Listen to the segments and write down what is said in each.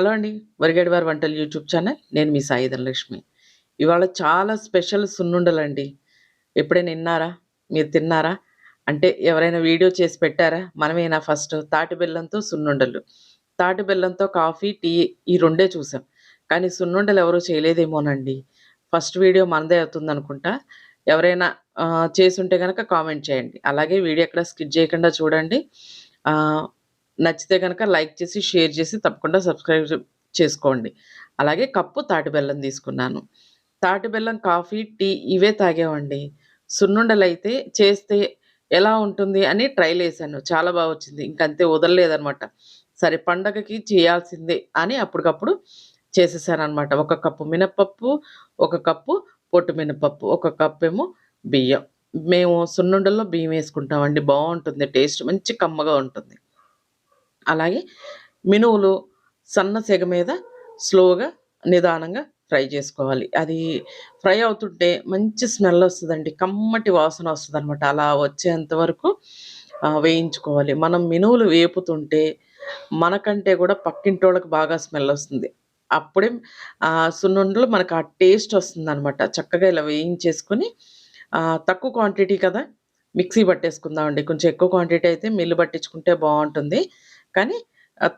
Hello అండి వరిగడి వారి వంటలు యూట్యూబ్ ఛానల్. నేను మీ సాయి ధనలక్ష్మి. ఇవాళ చాలా స్పెషల్ సున్నుండలండి. ఎప్పుడైనా విన్నారా? మీరు తిన్నారా? అంటే ఎవరైనా వీడియో చేసి పెట్టారా? మనమేనా ఫస్ట్ తాటి బెల్లంతో సున్నుండలు. తాటి బెల్లంతో కాఫీ టీ ఈ రెండే చూసాం. కానీ సున్నుండలు ఎవరూ చేయలేదేమోనండి. ఫస్ట్ వీడియో మనదే అవుతుంది అనుకుంటా ఎవరైనా చేసి చేసుంటే కనుక కామెంట్ చేయండి. అలాగే వీడియో ఎక్కడ స్కిప్ చేయకుండా చూడండి. నచ్చితే కనుక లైక్ చేసి షేర్ చేసి తప్పకుండా సబ్స్క్రైబ్ చేసుకోండి. అలాగే కప్పు తాటి బెల్లం తీసుకున్నాను. తాటి బెల్లం కాఫీ టీ ఇవే తాగేవండి సున్నుండలు అయితే చేస్తే ఎలా ఉంటుంది అని ట్రైల్ వేసాను చాలా బాగా వచ్చింది. ఇంకంతే వదలలేదనమాట. సరే పండగకి చేయాల్సిందే అని అప్పటికప్పుడు చేసేసాను అనమాట ఒక కప్పు మినపప్పు ఒక కప్పు పొట్టు మినపప్పు ఒక కప్పు ఏమో బియ్యం. మేము సున్నుండల్లో బియ్యం వేసుకుంటామండి. బాగుంటుంది టేస్ట్ మంచి కమ్మగా ఉంటుంది. అలాగే మినువులు సన్న సెగ మీద స్లోగా నిదానంగా ఫ్రై చేసుకోవాలి. అది ఫ్రై అవుతుంటే మంచి స్మెల్ వస్తుందండి. కమ్మటి వాసన వస్తుంది అనమాట అలా వచ్చేంత వరకు వేయించుకోవాలి. మనం మినువులు వేపుతుంటే మనకంటే కూడా పక్కింటి వాళ్ళకి బాగా స్మెల్ వస్తుంది. అప్పుడే ఆ సున్నుండలు మనకు ఆ టేస్ట్ వస్తుంది అనమాట చక్కగా ఇలా వేయించేసుకొని తక్కువ క్వాంటిటీ కదా మిక్సీ పట్టేసుకుందామండి. కొంచెం ఎక్కువ క్వాంటిటీ అయితే మిల్లు పట్టించుకుంటే బాగుంటుంది. కానీ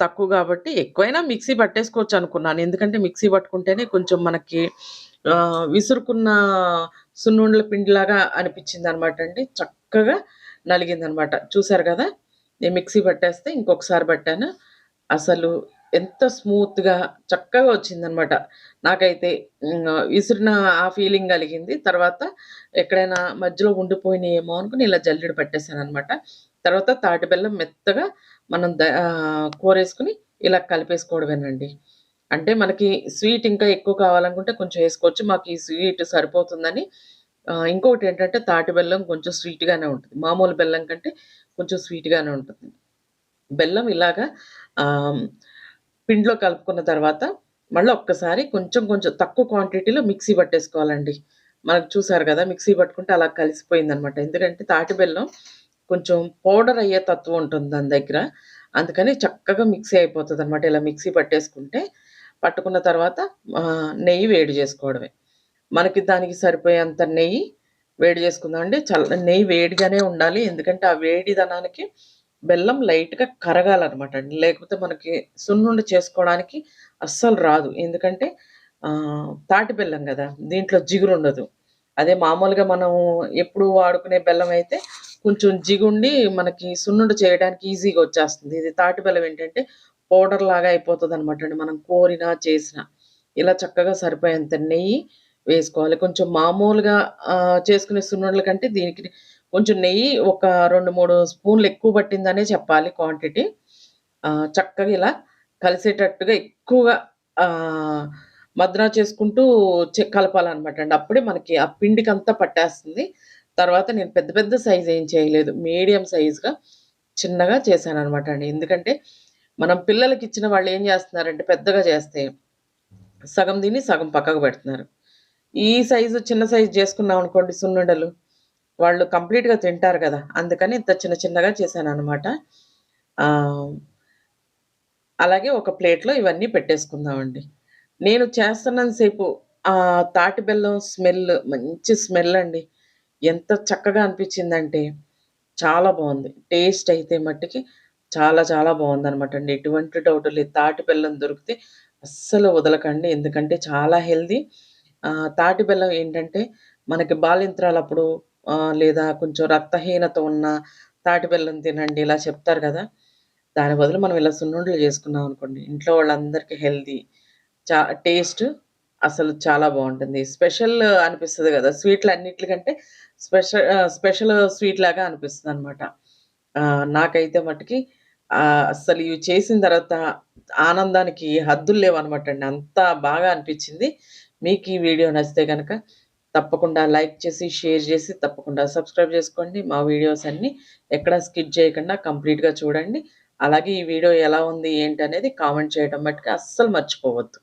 తక్కువ కాబట్టి ఎక్కువైనా మిక్సీ పట్టేసుకోవచ్చు అనుకున్నాను. ఎందుకంటే మిక్సీ పట్టుకుంటేనే కొంచెం మనకి విసురుకున్న సున్నుండల పిండిలాగా అనిపించింది అనమాట అండి. చక్కగా నలిగింది అనమాట చూసారు కదా? నేను మిక్సీ పట్టేస్తే ఇంకొకసారి పట్టాను. అసలు ఎంత స్మూత్గా చక్కగా వచ్చిందనమాట. నాకైతే విసిరిన ఆ ఫీలింగ్ కలిగింది. తర్వాత ఎక్కడైనా మధ్యలో ఉండిపోయినాయేమో అనుకుని ఇలా జల్లెడ పట్టేశాను అనమాట తర్వాత తాటి బెల్లం మెత్తగా మనం ద కూరేసుకుని ఇలా కలిపేసుకోవడమేనండి. అంటే మనకి స్వీట్ ఇంకా ఎక్కువ కావాలనుకుంటే కొంచెం వేసుకోవచ్చు. మాకు ఈ స్వీట్ సరిపోతుందని ఇంకొకటి ఏంటంటే తాటి బెల్లం కొంచెం స్వీట్గానే ఉంటుంది. మామూలు బెల్లం కంటే కొంచెం స్వీట్గానే ఉంటుంది. బెల్లం ఇలాగా పిండిలో కలుపుకున్న తర్వాత మళ్ళీ ఒక్కసారి కొంచెం కొంచెం తక్కువ క్వాంటిటీలో మిక్సీ పట్టేసుకోవాలండి. మనకు చూసారు కదా మిక్సీ పట్టుకుంటే అలా కలిసిపోయింది అనమాట ఎందుకంటే తాటి బెల్లం కొంచెం పౌడర్ అయ్యే తత్వం ఉంటుంది దాని దగ్గర. అందుకని చక్కగా మిక్సీ అయిపోతుంది అనమాట ఇలా మిక్సీ పట్టేసుకుంటే పట్టుకున్న తర్వాత నెయ్యి వేడి చేసుకోవడమే. మనకి దానికి సరిపోయేంత నెయ్యి వేడి చేసుకుందామండి చల్ల నెయ్యి వేడిగానే ఉండాలి. ఎందుకంటే ఆ వేడిదనానికి బెల్లం లైట్గా కరగాలన్నమాట అండి. లేకపోతే మనకి సున్నుండి చేసుకోవడానికి అస్సలు రాదు. ఎందుకంటే తాటి బెల్లం కదా దీంట్లో జిగురు ఉండదు అదే మామూలుగా మనం ఎప్పుడు వాడుకునే బెల్లం అయితే కొంచెం జిగుండి మనకి సున్నుండ చేయడానికి ఈజీగా వచ్చేస్తుంది. ఇది తాటి బెల్లం ఏంటంటే పౌడర్ లాగా అయిపోతుంది అనమాట అండి. మనం కోరినా చేసినా ఇలా చక్కగా సరిపోయేంత నెయ్యి వేసుకోవాలి. కొంచెం మామూలుగా చేసుకునే సున్నుండల కంటే దీనికి కొంచెం నెయ్యి ఒక రెండు మూడు స్పూన్లు ఎక్కువ పట్టిందనే చెప్పాలి క్వాంటిటీ. చక్కగా ఇలా కలిసేటట్టుగా ఎక్కువగా మద్రా చేసుకుంటూ చె కలపాలన్నమాట అండి. అప్పుడే మనకి ఆ పిండికి అంతా పట్టేస్తుంది. తర్వాత నేను పెద్ద పెద్ద సైజ్ ఏం చేయలేదు. మీడియం సైజ్గా చిన్నగా చేశాను అనమాట అండి. ఎందుకంటే మనం పిల్లలకి ఇచ్చిన వాళ్ళు ఏం చేస్తున్నారంటే పెద్దగా చేస్తే సగం తిని సగం పక్కకు పెడుతున్నారు. ఈ సైజు చిన్న సైజు చేసుకున్నాం అనుకోండి సున్నుండలు. వాళ్ళు కంప్లీట్గా తింటారు కదా. అందుకని ఇంత చిన్న చిన్నగా చేశాను అనమాట అలాగే ఒక ప్లేట్లో ఇవన్నీ పెట్టేసుకుందామండి. నేను చేస్తున్నంతసేపు ఆ తాటి బెల్లం స్మెల్ మంచి స్మెల్ అండి. ఎంత చక్కగా అనిపించిందంటే చాలా బాగుంది. టేస్ట్ అయితే మట్టికి చాలా చాలా బాగుంది అనమాట అండి. ఎటువంటి డౌట్ లేదు. తాటి బెల్లం దొరికితే అస్సలు వదలకండి. ఎందుకంటే చాలా హెల్దీ. తాటి బెల్లం ఏంటంటే మనకి బాలింత్రాలప్పుడు లేదా కొంచెం రక్తహీనత ఉన్న తాటి బెల్లం తినండి ఇలా చెప్తారు కదా. దాని బదులు మనం ఇలా సున్నుండలు చేసుకున్నాం అనుకోండి. ఇంట్లో వాళ్ళందరికీ హెల్దీ. చా టేస్ట్ అసలు చాలా బాగుంటుంది. స్పెషల్ అనిపిస్తుంది కదా స్వీట్లు అన్నిటికంటే స్పెషల్ స్పెషల్ స్వీట్ లాగా అనిపిస్తుంది అనమాట నాకైతే మట్టుకి అసలు ఇవి చేసిన తర్వాత ఆనందానికి హద్దులు లేవన్నమాట అండి అంత బాగా అనిపించింది. మీకు ఈ వీడియో నచ్చితే కనుక తప్పకుండా లైక్ చేసి షేర్ చేసి తప్పకుండా సబ్స్క్రైబ్ చేసుకోండి. మా వీడియోస్ అన్నీ ఎక్కడ స్కిప్ చేయకుండా కంప్లీట్గా చూడండి. అలాగే ఈ వీడియో ఎలా ఉంది ఏంటి అనేది కామెంట్ చేయడం మట్టుకు అస్సలు మర్చిపోవద్దు.